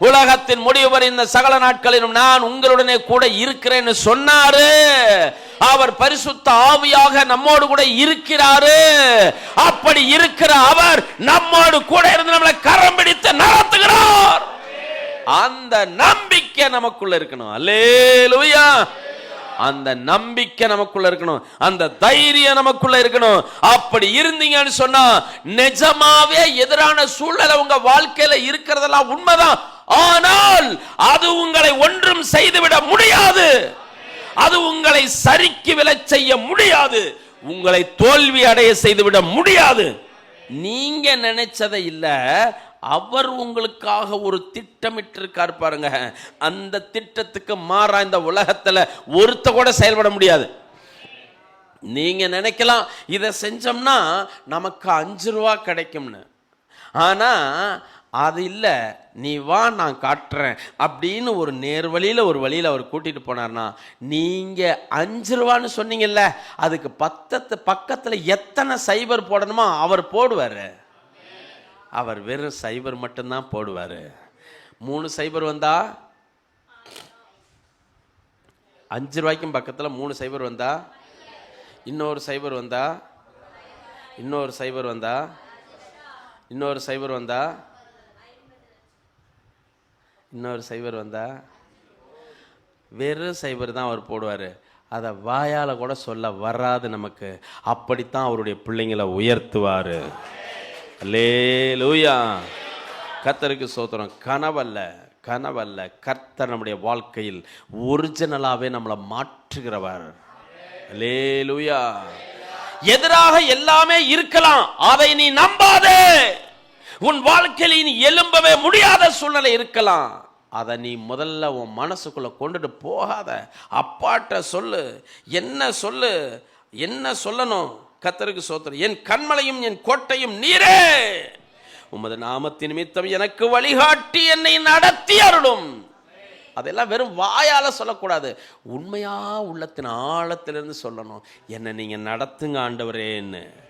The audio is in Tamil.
உலகத்தின் முடிவு வரை இந்த சகல நாட்களிலும் நான் உங்களுடனே கூட இருக்கிறேன்னு சொன்னாரு. அவர் பரிசுத்த ஆவியாக நம்மோடு கூட இருக்கிறாரு. அப்படி இருக்கிற அவர் நம்மோடு கூட இருந்து நம்மளை கரம் பிடித்து நடத்துகிறார். அந்த நம்பிக்கை நமக்குள்ள இருக்கணும். அல்லேலூயா. அந்த நம்பிக்கை நமக்குள்ள இருக்கணும். அந்த தைரியம் நமக்குள்ள இருக்கணும். அப்படி இருந்தீங்கன்னு சொன்னா நிஜமாவே எதிரான சூழ்நிலை உங்க வாழ்க்கையில இருக்கிறதெல்லாம் உண்மைதான். ஆனால் அது உங்களை ஒன்றும் செய்துவிட முடியாது. அது உங்களை சரிக்கு விலை செய்ய முடியாது. உங்களை தோல்வி அடைய செய்துவிட முடியாது. நீங்க நினைச்சதை இல்ல. அவர் உங்களுக்காக ஒரு திட்டமிட்டிருக்கார் பாருங்க. அந்த திட்டத்துக்கு மாறா இந்த உலகத்துல ஒருத்த கூட செயல்பட முடியாது. நீங்க நினைக்கலாம் இதை செஞ்சோம்னா நமக்கு அஞ்சு ரூபா கிடைக்கும்னு. ஆனா அது இல்லை நீ வா நான் காட்டுறேன் அப்படின்னு ஒரு நேர் வழியில் ஒரு வழியில் அவர் கூட்டிகிட்டு போனார்னா நீங்கள் அஞ்சு ரூபான்னு சொன்னீங்கல்ல அதுக்கு பத்தத்து பக்கத்தில் எத்தனை சைபர் போடணுமோ அவர் போடுவார். அவர் வெறும் சைபர் மட்டும்தான் போடுவார். மூணு சைபர் வந்தா அஞ்சு ரூபாய்க்கும் பக்கத்தில் மூணு சைபர் வந்தா இன்னொரு சைபர் வந்தா இன்னொரு சைபர் வந்தா இன்னொரு சைபர் வந்தா இன்னொரு சைபர் வந்தால் வெறும் சைபர் தான் அவர் போடுவார். அதை வாயால் கூட சொல்ல வராது நமக்கு. அப்படித்தான் அவருடைய பிள்ளைங்களை உயர்த்துவார். லேலூயா கத்தருக்கு சோத்திரம். கனவல்ல கனவல்ல. கர்த்தர் நம்முடைய வாழ்க்கையில் ஒரிஜினலாகவே நம்மளை மாற்றுகிறவர். லேலூயா எதிராக எல்லாமே இருக்கலாம். அதை நீ நம்பாதே. உன் வாழ்க்கையில் நீ எழும்பவே முடியாத சூழ்நிலை இருக்கலாம். அதை நீ முதல்ல உன் மனசுக்குள்ளே கொண்டுட்டு போகாத. அப்பாட்ட சொல்லு. என்ன சொல்லு? என்ன சொல்லணும்? கத்தருக்கு சோத்திரம். என் கண்மலையும் என் கோட்டையும் நீரே. உமது நாமத்தின் நிமித்தம் எனக்கு வழிகாட்டி என்னை நடத்தி அருளும். அதெல்லாம் வெறும் வாயால் சொல்லக்கூடாது. உண்மையாக உள்ளத்தின் ஆழத்திலிருந்து சொல்லணும். என்னை நீங்கள் நடத்துங்க ஆண்டவரேன்னு.